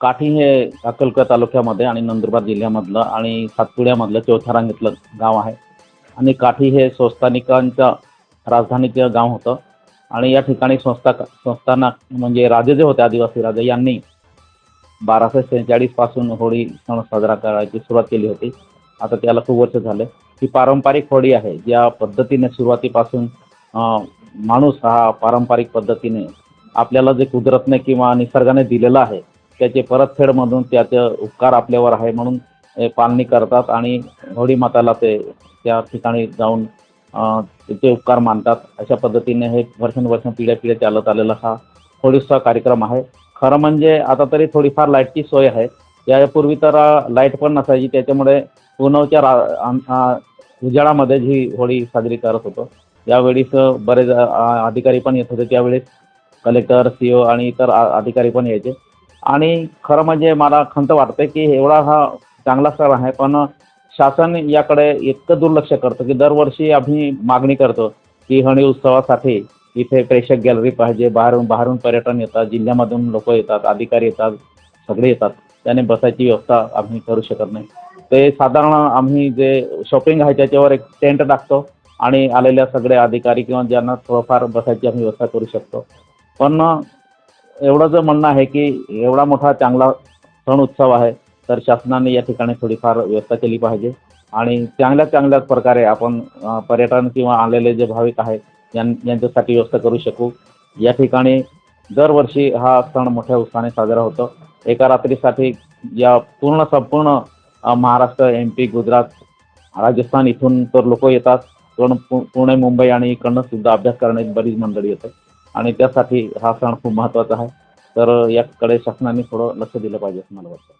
काठी हे अक्कलकोट तालुक्यामध्ये आणि नंदुरबार जिल्ह्यामधलं आणि सातपुड्यामधलं चौथ्या रांगेतलं गाव आहे. आणि काठी हे संस्थानिकांचं राजधानीचं गाव होतं. आणि या ठिकाणी संस्था संस्थाना म्हणजे राजे जे होते आदिवासी राजे यांनी बाराशे सेहेचाळीसपासून होळी सण साजरा करायची सुरुवात केली होती. आता त्याला खूप वर्ष झाले. ही पारंपरिक होळी आहे. ज्या पद्धतीने सुरुवातीपासून माणूस हा पारंपरिक पद्धतीने आपल्याला जे कुदरतने किंवा निसर्गाने दिलेलं आहे त्याचे परतफेडमधून त्याचे उपकार आपल्यावर आहे म्हणून पालनी पालणी करतात आणि होळी माताला ते त्या ठिकाणी जाऊन ते उपकार मानतात. अशा पद्धतीने हे वर्षानुवर्ष पिढ्या पिढ्या चालत आलेला हा होळीचा कार्यक्रम आहे. खरं म्हणजे आता तरी थोडीफार लाईटची सोय आहे. यापूर्वी तर लाइट पण नसायची. त्याच्यामुळे पुनवच्या रा उजाळामध्ये ही होळी साजरी करत होतो. यावेळीच बरेच अधिकारी पण येत होते. त्यावेळेस कलेक्टर सी ओ आणि इतर आ- अधिकारी पण यायचे. आणि खरं म्हणजे मला खंत वाटते की एवढा हा चांगला सण आहे पण शासन याकडे इतकं दुर्लक्ष करतं की दरवर्षी आम्ही मागणी करतो की हणी उत्सवासाठी इथे प्रेक्षक गॅलरी पाहिजे बाहेरून बाहेरून पर्यटन येतात जिल्ह्यामधून लोक येतात अधिकारी येतात सगळे येतात. त्याने बसायची व्यवस्था आम्ही करू शकत नाही. ते साधारण आम्ही जे शॉपिंग आहे त्याच्यावर एक टेंट टाकतो आणि आलेल्या सगळे अधिकारी किंवा ज्यांना थोडंफार बसायची आम्ही व्यवस्था करू शकतो. पण एवढं जर म्हणणं आहे की एवढा मोठा चांगला सण उत्सव आहे तर शासनाने या ठिकाणी थोडीफार व्यवस्था केली पाहिजे. आणि चांगल्या चांगल्या प्रकारे आपण पर्यटन किंवा आलेले जे भाविक आहेत यांच्यासाठी व्यवस्था करू शकू. या ठिकाणी दरवर्षी हा सण मोठ्या उत्साहाने साजरा होतो. एका रात्रीसाठी या पूर्ण संपूर्ण महाराष्ट्र एम पी गुजरात राजस्थान इथून तर लोक येतात. पण पु पुणे मुंबई आणि इकडनं सुद्धा अभ्यास करण्याची बरीच मंडळी येतात. आणि त्यासाठी हा सण खूप महत्त्वाचा आहे. तर याकडे शासनाने थोडं लक्ष दिलं पाहिजे असं मला वाटतं.